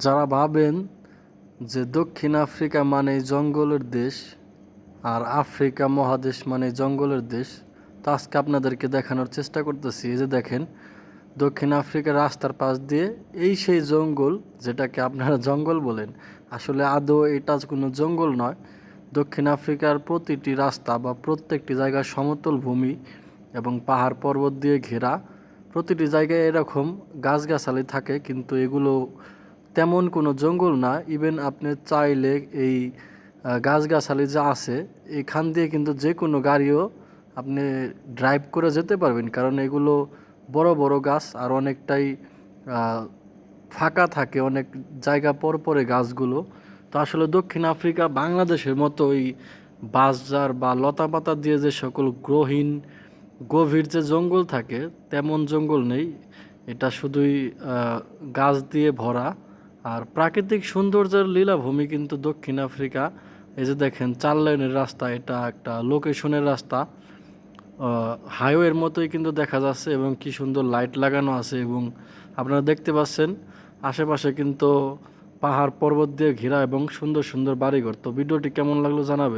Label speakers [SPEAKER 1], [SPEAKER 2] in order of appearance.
[SPEAKER 1] যারা ভাবেন যে দক্ষিণ আফ্রিকা মানে জঙ্গলের দেশ আর আফ্রিকা মহাদেশ মানে জঙ্গলের দেশ, তো আজকে আপনাদেরকে দেখানোর চেষ্টা করতেছি। এই যে দেখেন, দক্ষিণ আফ্রিকার রাস্তার পাশ দিয়ে এই সেই জঙ্গল, যেটাকে আপনারা জঙ্গল বলেন। আসলে আদৌ এটা কোনো জঙ্গল নয়। দক্ষিণ আফ্রিকার প্রতিটি রাস্তা বা প্রত্যেকটি জায়গায় সমতল ভূমি এবং পাহাড় পর্বত দিয়ে ঘেরা। প্রতিটি জায়গায় এরকম গাছগাছালি থাকে, কিন্তু এগুলো তেমন কোনো জঙ্গল না ইভেন আপনি চাইলে এই গাছগাছালি যা আছে, এখান দিয়ে কিন্তু যে কোনো গাড়িও আপনি ড্রাইভ করে যেতে পারবেন। কারণ এগুলো বড় বড় গাছ আর অনেকটাই ফাঁকা থাকে অনেক জায়গা পর পরে গাছগুলো। তো আসলে দক্ষিণ আফ্রিকা, বাংলাদেশের মতো ওই বাঁশঝাড় বা লতা পাতা দিয়ে যে সকল গ্রহীন গভীর যে জঙ্গল থাকে, তেমন জঙ্গল নেই। এটা শুধুই গাছ দিয়ে ভরা। আর প্রাকৃতিক সৌন্দর্যের লীলাভূমি কিন্তু দক্ষিণ আফ্রিকা। এই যে দেখেন, চার লাইনের রাস্তা, এটা একটা লোকেশনের রাস্তা। হাইওয়ের মতোই কিন্তু দেখা যাচ্ছে এবং কি সুন্দর লাইট লাগানো আছে এবং আপনারা দেখতে পাচ্ছেন, আশেপাশে কিন্তু পাহাড় পর্বত দিয়ে ঘেরা এবং সুন্দর সুন্দর বাড়িঘর। তো ভিডিওটি কেমন লাগল জানাবে